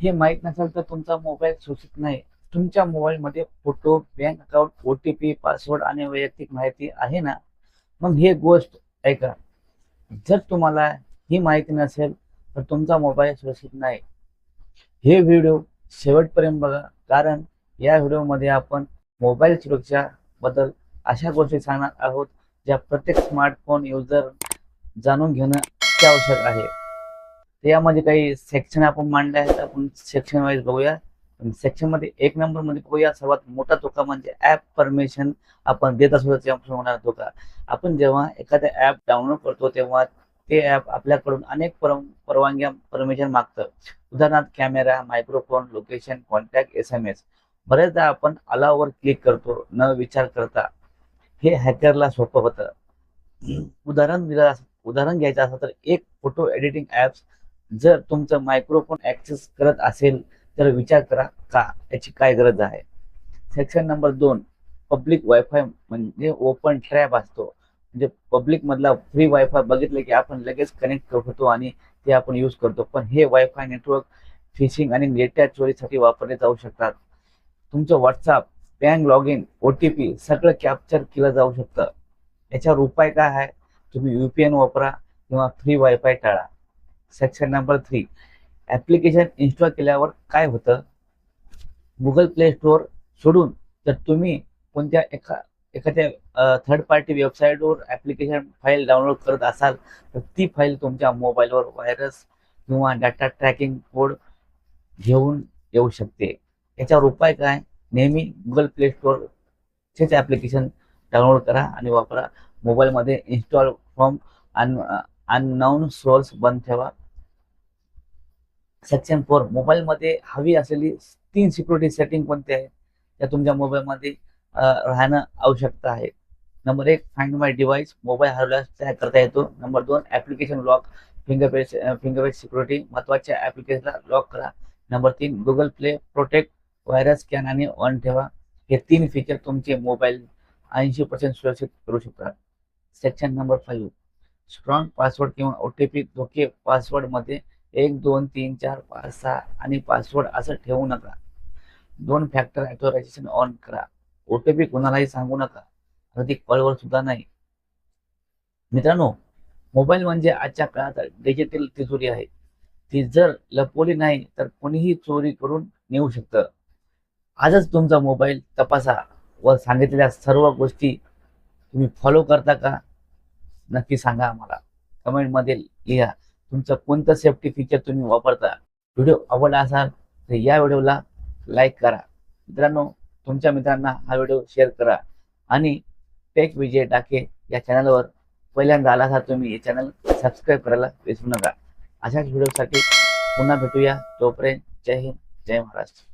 हे माहीत नसेल तर तुमचा मोबाईल सुरक्षित नाही. तुमच्या मोबाईलमध्ये photo bank account O T P password आणि वैयक्तिक माहिती आहे ना? मग हे गोष्ट ऐका. जर तुम्हाला ही माहिती नसेल तर तुमचा मोबाईल सुरक्षित नाही. हे व्हिडिओ शेवटपर्यंत बघा. कारण या व्हिडिओमध्ये आपण मोबाईल सुरक्षाबद्दल अशा गोष्टी सांगणार आहोत ज्या प्रत्येक स्मार्टफोन युजर जाणून घेणं अति आवश्यक आहे. तर यामध्ये काही सेक्शन आपण मांडले आहेत आपण सेक्शन वाईज बघूया. सेक्शनमध्ये एक नंबरमध्ये बघूया. सर्वात मोठा धोका म्हणजे ऍप परमिशन आपण देत असतो त्यापासून होणारा धोका. आपण जेव्हा एखाद्या ऍप डाउनलोड करतो तेव्हा ते ऍप आपल्याकडून अनेक पर परवानग्या परमिशन मागतं. उदाहरणार्थ camera microphone location contact S M S बरेचदा आपण अलावर क्लिक करतो न विचार करता. हे हॅकरला सोपं होतं. उदाहरण दिलं उदाहरण घ्यायचं असं तर एक फोटो एडिटिंग ऍप्स जर तुमचं मायक्रोफोन ऍक्सेस करत असेल तर विचार करा का? याची काय गरज आहे? सेक्शन नंबर दोन पब्लिक वायफाय म्हणजे ओपन ट्रॅप असतो. म्हणजे पब्लिक मधला फ्री वायफाय बघितलं की आपण लगेच कनेक्ट होतो आणि ते आपण यूज करतो. पण हे वायफाय नेटवर्क फिशिंग आणि डेटा चोरीसाठी वापरले जाऊ शकतात. तुमचं WhatsApp bank log in O T P सगळं कॅप्चर केलं जाऊ शकतं. याच्यावर उपाय काय आहे? तुम्ही युपीएन वापरा किंवा फ्री वायफाय टाळा. Section number three application install केल्यावर काय होतं? गुगल प्ले स्टोअर सोडून जर तुम्ही कोणत्या एका एखाद्या थर्ड पार्टी वेबसाईटवर ॲप्लिकेशन फाईल डाउनलोड करत असाल तर ती फाईल तुमच्या मोबाईलवर व्हायरस किंवा डाटा ट्रॅकिंग कोड घेऊन येऊ शकते. याच्यावर उपाय काय? नेहमी गुगल प्ले स्टोअरचेच ॲप्लिकेशन डाउनलोड करा आणि वापरा. मोबाईलमध्ये install from an unknown source बंद ठेवा. सेक्शन फोर मोबाईलमध्ये हवी असलेली तीन सिक्युरिटी सेटिंग कोणते आहे? त्या तुमच्या मोबाईलमध्ये राहणं आवश्यकता आहे. नंबर एक फाइंड माय डिव्हाइस मोबाईल हरवल्यास ट्रॅक करता येतो. नंबर दोन application lock fingerprint fingerprint security महत्त्वाच्या ॲप्लिकेशनला लॉक करा. नंबर तीन Google play protect virus scan आणि ऑन ठेवा. हे तीन फीचर तुमचे मोबाईल ऐंशी पर्सेंट सुरक्षित करू शकतात. Section number five strong password किंवा ओ टी पी धोके पासवर्डमध्ये एक दोन तीन चार पाच सहा आणि पासवर्ड असं ठेवू नका. दोन फॅक्टर ॲथोरायझेशन ऑन करा. ओ टी पी कोणालाही सांगू नका. अगदी कॉलवर सुद्धा नाही. मित्रांनो मोबाईल म्हणजे आजच्या काळात डिजिटल तिजोरी आहे. ती जर लपवली नाही तर कोणीही चोरी करून नेऊ शकतं. आजच तुमचा मोबाईल तपासा व सांगितलेल्या सर्व गोष्टी तुम्ही फॉलो करता का? नक्की सांगा आम्हाला. कमेंटमध्ये लिहा. तुमचं कोणतं सेफ्टी फीचर तुम्ही वापरता? व्हिडिओ आवडला असाल तर या व्हिडिओला लाईक करा. मित्रांनो तुमच्या मित्रांना हा व्हिडिओ शेअर करा. आणि टेक विजय टाके या चॅनलवर पहिल्यांदा आला असाल तुम्ही हे चॅनल सबस्क्राईब करायला विसरू नका. अशाच व्हिडिओसाठी पुन्हा भेटूया. तोपर्यंत जय हिंद जय महाराष्ट्र.